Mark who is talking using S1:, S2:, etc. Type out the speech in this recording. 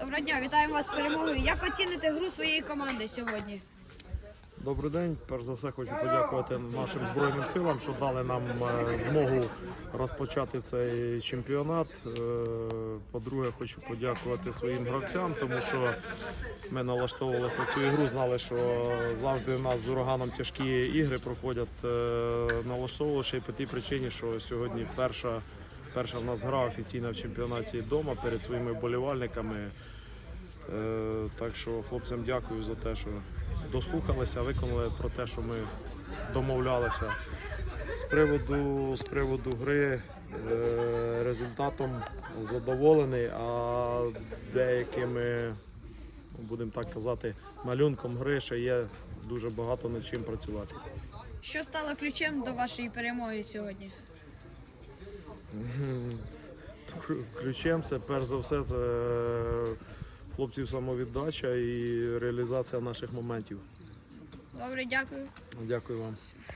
S1: Доброго дня, вітаємо вас з перемогою. Як оціните гру своєї команди сьогодні?
S2: Добрий день. Перш за все хочу подякувати нашим збройним силам, що дали нам е, змогу розпочати цей чемпіонат. Е, По-друге, хочу подякувати своїм гравцям, тому що ми налаштовувалися на цю ігру, знали, що завжди в нас з ураганом тяжкі ігри проходять. Е, Налаштовували ще й по тій причині, що сьогодні перша, перша в нас гра офіційна в чемпіонаті вдома перед своїми вболівальниками. Е, Так що хлопцям дякую за те, що дослухалися, виконали про те, що ми домовлялися. З приводу, з приводу гри е, результатом задоволений, а деякими, будемо так казати, малюнком гри ще є дуже багато над чим працювати.
S1: Що стало ключем до вашої перемоги сьогодні?
S2: Ключем це перш за все це е, хлопців самовіддача і реалізація наших моментів.
S1: Добре, дякую.
S2: Дякую вам.